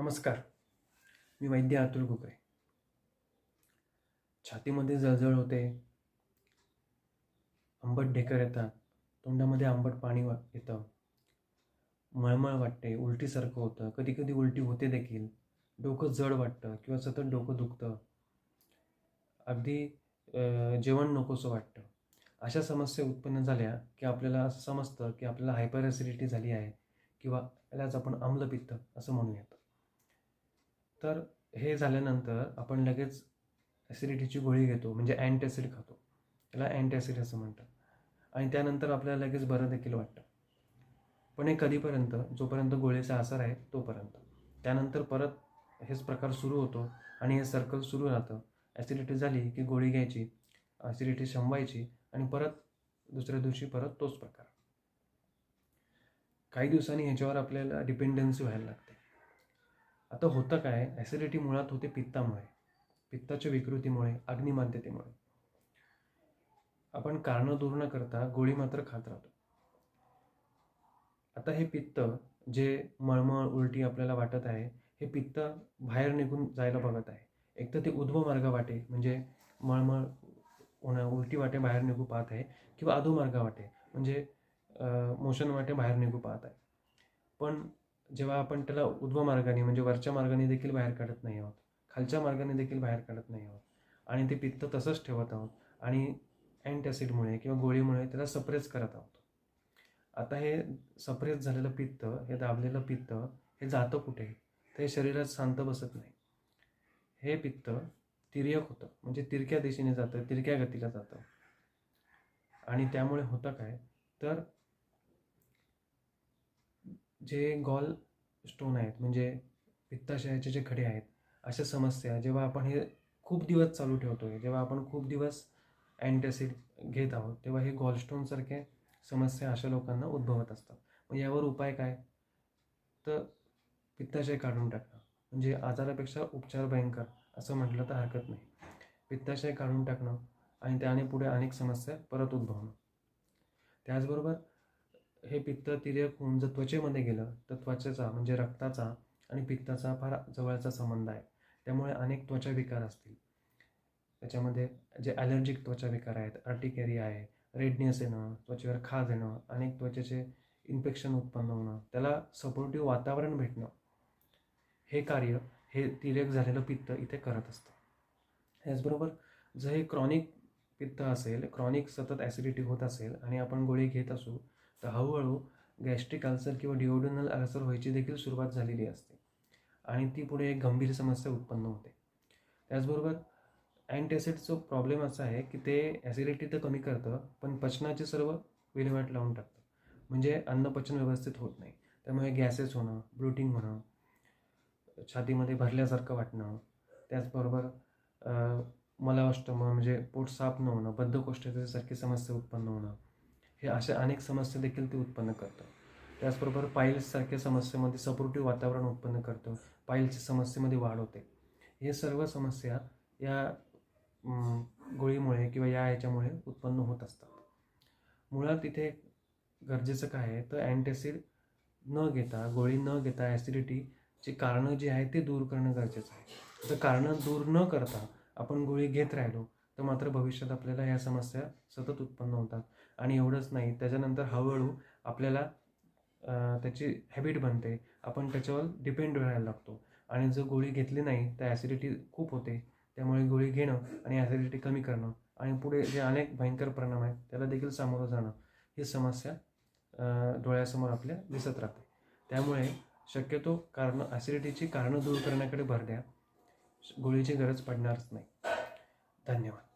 नमस्कार. मी वैद्य अतुल कुकरे छातीमध्ये जळजळ होते. आंबट ढेकर येतात. तोंडामध्ये आंबट पाणी वा येतं. मळमळ वाटते. उलटीसारखं होतं. कधी कधी उलटी होते देखील. डोकं जड वाटतं किंवा सतत डोकं दुखतं. अगदी जेवण नकोसं वाटतं. अशा समस्या उत्पन्न झाल्या की आपल्याला असं समजतं की आपल्याला हायपर ॲसिडिटी झाली आहे किंवा यालाच आपण आम्लपित्त असं म्हणूयात. तर हे झाल्यानंतर आपण लगेच ॲसिडिटीची गोळी घेतो म्हणजे अँटॅसिड खातो. त्याला अँटॅसिड असं म्हणतात. आणि त्यानंतर आपल्याला लगेच बरं देखील वाटतं. पण हे कधीपर्यंत? जोपर्यंत गोळीचा असर आहे तोपर्यंत. त्यानंतर परत हेच प्रकार सुरू होतो आणि हे सर्कल सुरू राहतं. ॲसिडिटी झाली की गोळी घ्यायची ॲसिडिटी शमवायची आणि परत दुसऱ्या दिवशी परत तोच प्रकार. काही दिवसांनी ह्याच्यावर आपल्याला डिपेंडन्सी व्हायला लागते. आता होतं काय? ॲसिडिटी मुळात होते पित्तामुळे. पित्ताच्या विकृतीमुळे अग्निमान्यतेमुळे आपण कारणं दूर न करता गोळी मात्र खात राहतो. आता हे पित्त जे मळमळ उलटी आपल्याला वाटत आहे हे पित्त बाहेर निघून जायला बघत आहे. एक तर ते उध्व मार्ग वाटे म्हणजे मळमळ होणं उलटी वाटे बाहेर निघू पाहत आहे किंवा अधोमार्ग वाटे म्हणजे मोशन वाटे बाहेर निघू पाहत आहे. पण जेव्हा आपण त्याला उद्व मार्गाने म्हणजे वरच्या मार्गाने देखील बाहेर काढत नाही आहोत खालच्या मार्गाने देखील बाहेर काढत नाही आहोत आणि ते पित्त तसंच ठेवत आहोत आणि अँटॅसिडमुळे किंवा गोळीमुळे त्याला सप्रेस करत आहोत. आता हे सप्रेस झालेलं पित्त हे दाबलेलं पित्त हे जातं कुठे? ते शरीरात शांत बसत नाही. हे पित्त तिर्यक होतं म्हणजे तिरक्या दिशेने जातं तिरक्या गतीला जातं. आणि त्यामुळे होतं काय? तर जे गॉल स्टोन आहेत म्हणजे पित्ताशयाचे जे खडे आहेत अशा समस्या जेव्हा आपण हे खूप दिवस चालू ठेवतोय जेव्हा आपण खूप दिवस अँटॅसिड घेत आहोत तेव्हा हे गॉलस्टोनसारखे समस्या अशा लोकांना उद्भवत असतात. मग यावर उपाय काय? तर पित्ताशय काढून टाकणं म्हणजे आजारापेक्षा उपचार भयंकर असं म्हटलं तर हरकत नाही. पित्ताशय काढून टाकणं आणि त्याने पुढे अनेक समस्या परत उद्भवणं. त्याचबरोबर हे पित्त तिर्यक होऊन जर त्वचेमध्ये गेलं तर त्वचेचा म्हणजे रक्ताचा आणि पित्ताचा फार जवळचा संबंध आहे. त्यामुळे अनेक त्वचा विकार असतील. त्याच्यामध्ये जे ॲलर्जिक त्वचा विकार आहेत अर्टिकेरिया आहे रेडनेस येणं त्वचेवर खाज येणं अनेक त्वचेचे इन्फेक्शन उत्पन्न होणं त्याला सपोर्टिव्ह वातावरण भेटणं हे कार्य हे तिरेक झालेलं पित्त इथे करत असतं. त्याचबरोबर जर हे क्रॉनिक पित्त असेल क्रॉनिक सतत ॲसिडिटी होत असेल आणि आपण गोळी घेत असू तर हळूहळू गॅस्ट्रिक अल्सर किंवा डिओडिनल अल्सर व्हायची देखील सुरुवात झालेली असते आणि ती पुढे एक गंभीर समस्या उत्पन्न होते. त्याचबरोबर अँटॅसिडचं प्रॉब्लेम असा आहे की ते ॲसिडिटी तर कमी करतं पण पचनाचे सर्व विल्हेवाट लावून टाकतं. म्हणजे अन्नपचन व्यवस्थित होत नाही. त्यामुळे गॅसेस होणं ब्लुटिंग होणं छातीमध्ये भरल्यासारखं वाटणं त्याचबरोबर मलावष्टम म्हणजे पोट साफ न होणं बद्धकोष्ठतेसारखी समस्या उत्पन्न होणं हे अशा अनेक समस्या देखील ते उत्पन्न करतं. त्याचबरोबर पाईल्ससारख्या समस्येमध्ये सपोर्टिव्ह वातावरण उत्पन्न करतं. पाईल्सच्या समस्येमध्ये वाढ होते. हे सर्व समस्या या गोळीमुळे किंवा या याच्यामुळे उत्पन्न होत असतात. मुळात इथे गरजेचं काय आहे? तर अँटॅसिड न घेता गोळी न घेता ॲसिडिटीची कारणं जी आहे ते दूर करणं गरजेचं आहे. जर कारणं दूर न करता आपण गोळी घेत राहिलो तर मात्र भविष्यात आपल्याला ह्या समस्या सतत उत्पन्न होतात. आणि एवढंच नाही. त्याच्यानंतर हळूहळू आपल्याला त्याची हॅबिट बनते. आपण त्याच्यावर डिपेंड राहायला लागतो. आणि जर गोळी घेतली नाही तर ॲसिडिटी खूप होते. त्यामुळे गोळी घेणं आणि ॲसिडिटी कमी करणं आणि पुढे जे अनेक भयंकर परिणाम आहेत त्याला देखील सामोरं जाणं ही समस्या डोळ्यासमोर आपल्या दिसत राहते. त्यामुळे शक्यतो कारण ॲसिडिटीची कारणं दूर करण्याकडे भर द्या. गोळीची गरज पडणारच नाही. धन्यवाद.